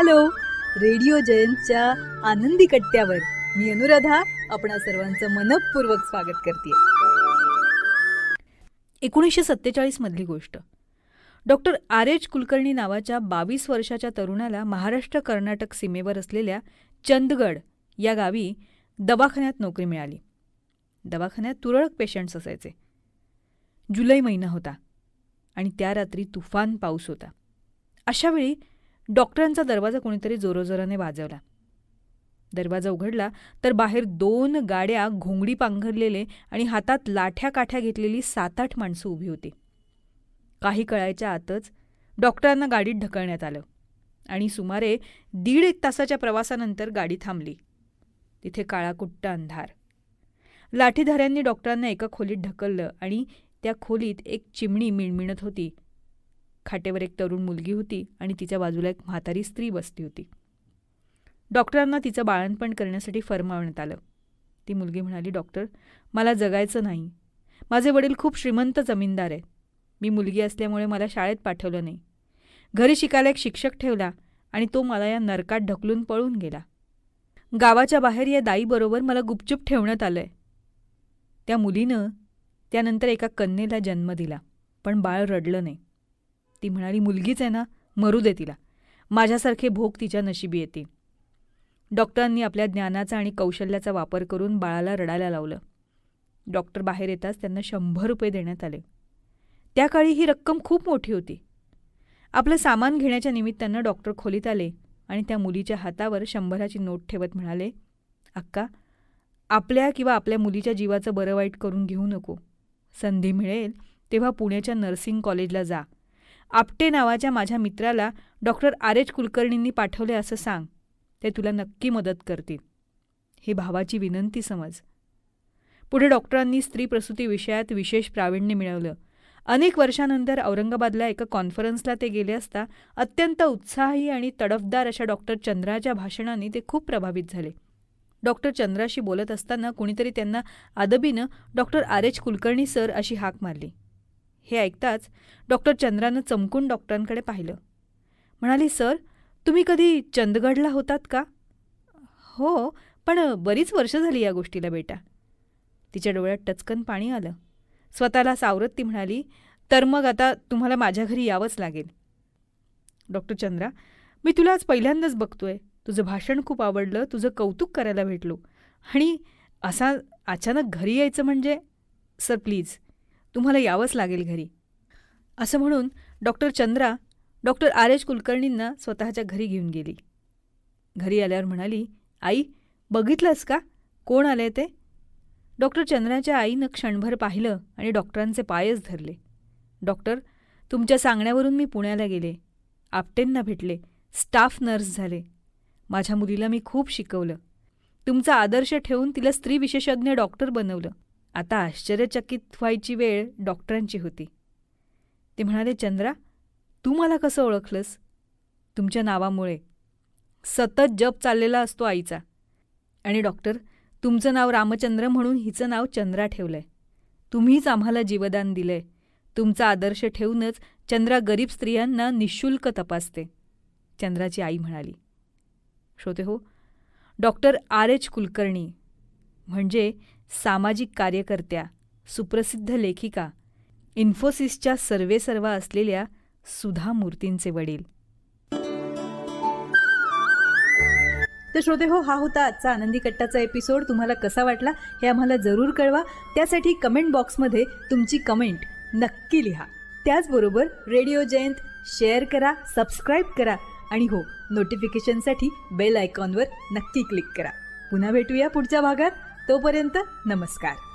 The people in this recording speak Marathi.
हॅलो. रेडिओ जयंतच्या आनंदी कट्ट्यावर मी अनुराधा आपणा सर्वांचं मनपूर्वक स्वागत करते एकोणीसशे सत्तेचाळीस मधली गोष्ट. Doctor R. एच. कुलकर्णी नावाच्या बावीस वर्षाच्या तरुणाला महाराष्ट्र कर्नाटक सीमेवर असलेल्या चंदगड या गावी दवाखान्यात नोकरी मिळाली. दवाखान्यात तुरळक पेशंट्स असायचे. जुलै महिना होता आणि त्या रात्री तुफान पाऊस होता. अशावेळी डॉक्टरांचा दरवाजा कोणीतरी जोरोजोराने वाजवला. दरवाजा उघडला तर बाहेर दोन गाड्या घोंगडी पांघरलेले आणि हातात लाठ्या काठ्या घेतलेली सात आठ माणसं उभी होती. काही कळायच्या आतच डॉक्टरांना गाडीत ढकलण्यात आलं आणि सुमारे दीड एक तासाच्या प्रवासानंतर गाडी थांबली. तिथे काळाकुट्ट अंधार. लाठीधाऱ्यांनी डॉक्टरांना एका खोलीत ढकललं आणि त्या खोलीत एक चिमणी मिणमिणत होती. खाटेवर एक तरुण मुलगी होती आणि तिच्या बाजूला एक म्हातारी स्त्री बसली होती. डॉक्टरांना तिचं बाळणपण करण्यासाठी फरमावण्यात आलं. ती मुलगी म्हणाली डॉक्टर मला जगायचं नाही. माझे वडील खूप श्रीमंत जमीनदार आहेत. मी मुलगी असल्यामुळे मला शाळेत पाठवलं नाही. घरी शिकायला एक शिक्षक ठेवला आणि तो मला या नरकात ढकलून पळून गेला. गावाच्या बाहेर या दाईबरोबर मला गुपचूप ठेवण्यात आलंय. त्या मुलीनं त्यानंतर एका कन्येला जन्म दिला पण बाळ रडलं नाही. ती म्हणाली मुलगीच आहे ना मरू दे तिला. माझ्यासारखे भोग तिच्या नशिबी येतील. डॉक्टरांनी आपल्या ज्ञानाचा आणि कौशल्याचा वापर करून बाळाला रडायला लावलं. डॉक्टर बाहेर येताच त्यांना शंभर रुपये देण्यात आले. त्या काळी ही रक्कम खूप मोठी होती. आपलं सामान घेण्याच्या निमित्तानं डॉक्टर खोलीत आले आणि त्या मुलीच्या हातावर शंभराची नोट ठेवत म्हणाले अक्का आपल्या किंवा आपल्या मुलीच्या जीवाचं बरं वाईट करून घेऊ नको. संधी मिळेल तेव्हा पुण्याच्या नर्सिंग कॉलेजला जा. आपटे नावाच्या माझ्या मित्राला डॉक्टर आर एच कुलकर्णींनी पाठवले असं सांग. ते तुला नक्की मदत करतील. ही भावाची विनंती समज. पुढे डॉक्टरांनी स्त्री प्रसूती विषयात विशेष प्रावीण्य मिळवलं. अनेक वर्षानंतर औरंगाबादला एका कॉन्फरन्सला ते गेले असता अत्यंत उत्साही आणि तडफदार अशा डॉक्टर चंद्राच्या भाषणाने ते खूप प्रभावित झाले. डॉक्टर चंद्राशी बोलत असताना कुणीतरी त्यांना आदबीनं doctor R H Kulkarni sir अशी हाक मारली. हे ऐकताच डॉक्टर चंद्रानं चमकून डॉक्टरांकडे पाहिलं. म्हणाली सर तुम्ही कधी चंदगडला होतात का? हो पण बरीच वर्ष झाली या गोष्टीला बेटा. तिच्या डोळ्यात टचकन पाणी आलं. स्वतःला सावरत ती म्हणाली तर मग आता तुम्हाला माझ्या घरी यावंच लागेल. डॉक्टर चंद्रा मी तुला आज पहिल्यांदाच बघतोय. तुझं भाषण खूप आवडलं तुझं कौतुक करायला भेटलो. आणि असा अचानक घरी यायचं म्हणजे? सर प्लीज तुम्हाला यावंच लागेल घरी. असं म्हणून doctor Chandra doctor R H कुलकर्णींना स्वतःच्या घरी घेऊन गेली. घरी आल्यावर म्हणाली आई बघितलंस का? कोण आले ते? डॉक्टर चंद्राच्या आईनं क्षणभर पाहिलं आणि डॉक्टरांचे पायच धरले. डॉक्टर तुमच्या सांगण्यावरून मी पुण्याला गेले. आपटेंना भेटले. स्टाफ नर्स झाले. माझ्या मुलीला मी खूप शिकवलं. तुमचा आदर्श ठेवून तिला स्त्री विशेषज्ञ डॉक्टर बनवलं. आता आश्चर्यचकित व्हायची वेळ डॉक्टरांची होती. ते म्हणाले चंद्रा तू मला कसं ओळखलंस? तुमच्या नावामुळे. सतत जप चाललेला असतो आईचा. आणि डॉक्टर तुमचं नाव रामचंद्र म्हणून हिचं नाव चंद्रा ठेवलंय. तुम्हीच आम्हाला जीवदान दिलंय. तुमचा आदर्श ठेवूनच चंद्रा गरीब स्त्रियांना निशुल्क तपासते. चंद्राची आई म्हणाली. श्रोते हो डॉक्टर आर एच कुलकर्णी म्हणजे सामाजिक कार्यकर्त्या सुप्रसिद्ध लेखिका इन्फोसिसच्या सर्वेसर्वा असलेल्या सुधा मूर्तींचे वडील. तर श्रोते हो हा होता आजचा आनंदी कट्टाचा एपिसोड. तुम्हाला कसा वाटला हे आम्हाला जरूर कळवा. त्यासाठी कमेंट बॉक्समध्ये तुमची कमेंट नक्की लिहा. त्याचबरोबर रेडिओ जयंत शेअर करा सबस्क्राईब करा आणि हो नोटिफिकेशनसाठी बेल आयकॉनवर नक्की क्लिक करा. पुन्हा भेटूया पुढच्या भागात. तोपर्यंत नमस्कार.